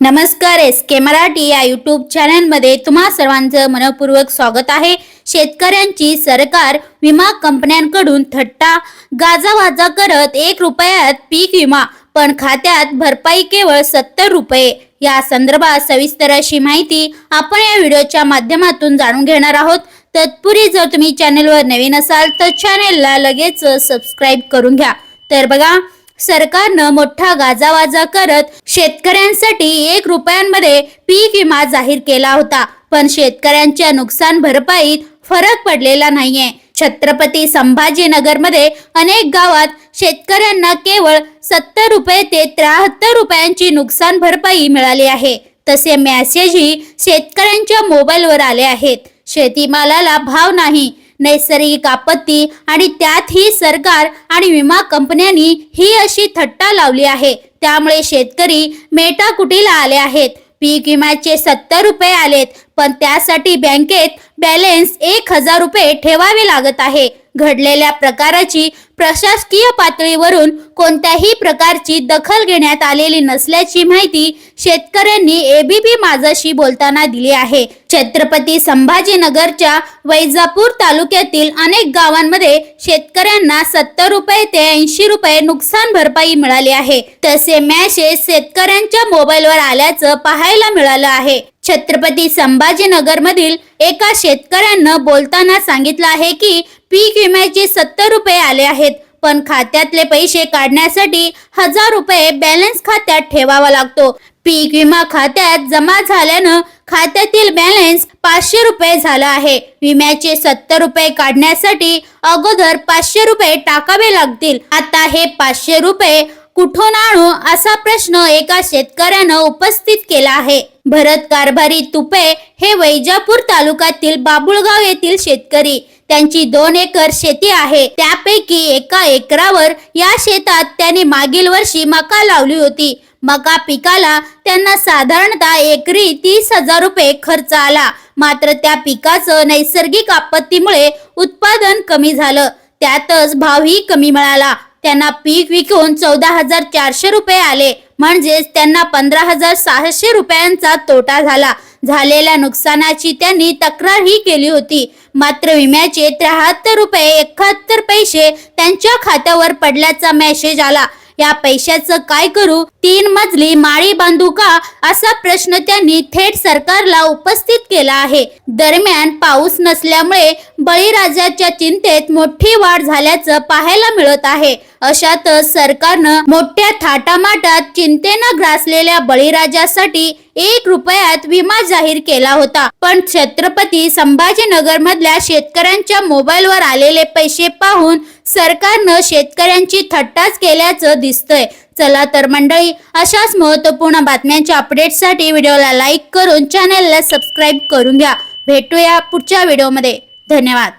नमस्कार एस के मराठी या यूट्यूब चॅनलमध्ये तुम्हा सर्वांचं मनपूर्वक स्वागत आहे. शेतकऱ्यांची सरकार विमा कंपन्यांकडून थट्टा गाजावाजा करत एक रुपयात पीक विमा पण खात्यात भरपाई केवळ सत्तर रुपये. या संदर्भात सविस्तर अशी माहिती आपण या व्हिडिओच्या माध्यमातून जाणून घेणार आहोत. तत्पूर्वी जर तुम्ही चॅनलवर नवीन असाल तर चॅनेलला लगेच सबस्क्राईब करून घ्या. तर बघा सरकारनं मोठा गाजावाजा करत शेतकऱ्यांसाठी एक रुपयांमध्ये पीक विमा जाहीर केला होता. पण शेतकऱ्यांच्या नुकसान भरपाईत फरक पडलेला नाहीये. छत्रपती संभाजीनगरमध्ये अनेक गावात शेतकऱ्यांना केवळ सत्तर रुपये ते त्र्याहत्तर रुपयांची नुकसान भरपाई मिळाली आहे. तसे मेसेजही शेतकऱ्यांच्या मोबाईलवर आले आहेत. शेतीमालाला भाव नाही. नैसर्गिक आपत्ती आणि त्यातही सरकार आणि विमा कंपन्यांनी ही अशी थट्टा लावली आहे. त्यामुळे शेतकरी मेटाकुटीला आले आहेत. पीक विम्याचे सत्तर रुपये आलेत. पण त्यासाठी बँकेत बॅलेन्स एक हजार रुपये ठेवावे लागत आहे. घडलेल्या प्रकाराची प्रशासकीय पातळीवरून कोणत्याही प्रकारची दखल घेण्यात आलेली नसल्याची माहिती शेतकऱ्यांनी एबीपी माझाशी बोलताना दिली आहे. छत्रपती संभाजीनगरच्या वैजापूर तालुक्यातील अनेक गावांमध्ये शेतकऱ्यांना सत्तर रुपये ते ऐंशी रुपये नुकसान भरपाई मिळाली आहे. तसे मॅसेज शेतकऱ्यांच्या मोबाईलवर आल्याचं पाहायला मिळालं आहे. छत्रपती संभाजीनगरमधील एका शेतकऱ्यानं बोलताना सांगितलं आहे की पीक विम्याचे सत्तर रुपये आले आहेत पण खात्यातले पैसे काढण्यासाठी हजार रुपये बॅलन्स खात्यात ठेवावा लागतो. पीक विमा खात्यात जमा झाल्यानं खात्यातील बॅलन्स पाचशे रुपये झाला आहे. विम्याचे सत्तर रुपये काढण्यासाठी अगोदर पाचशे रुपये टाकावे लागतील. आता हे पाचशे रुपये कुठून आणू असा प्रश्न एका शेतकऱ्यानं उपस्थित केला आहे. भरत कारभारी तुपे हे वैजापूर तालुक्यातील बाबुळगाव येथील शेतकरी. त्यांची दोन एकर शेती आहे. त्यापैकी एका एकरावर या शेतात त्यांनी मागील वर्षी मका लावली होती. मका पिकाला त्यांना साधारणतः एकरी तीस हजार रुपये खर्च आला. मात्र त्या पिकाचं नैसर्गिक आपत्तीमुळे उत्पादन कमी झालं. त्यातच भावही कमी मिळाला. त्यांना पीक विकून चौदा हजार चारशे रुपये आले. म्हणजेच त्यांना पंधरा हजार सहाशे रुपयांचा तोटा झाला. झालेल्या नुकसानाची त्यांनी तक्रारही केली होती. मात्र विम्याचे त्र्याहत्तर रुपये एकाहत्तर पैसे त्यांच्या खात्यावर पडल्याचा मेसेज आला. या पैशाचं काय करू? तीन मजली माळी बांधू का असा प्रश्न त्यांनी थेट सरकारला उपस्थित केला आहे. दरम्यान पाऊस नसल्यामुळे बळीराजाच्या चिंतेत मोठी वाढ झाल्याचं पाहायला मिळत आहे. अशातच सरकारनं मोठ्या थाटामाटात चिंतेनं ग्रासलेल्या बळीराजासाठी एक रुपयात विमा जाहीर केला होता. पण छत्रपती संभाजीनगर मधल्या शेतकऱ्यांच्या मोबाईलवर आलेले पैसे पाहून सरकारनं शेतकऱ्यांची थट्टाच केल्याचं दिसतंय. चला तर मंडळी अशाच महत्त्वपूर्ण बातम्यांच्या अपडेटसाठी व्हिडिओला लाईक करून चॅनलला सबस्क्राईब करून घ्या. भेटूया पुढच्या व्हिडिओमध्ये. धन्यवाद.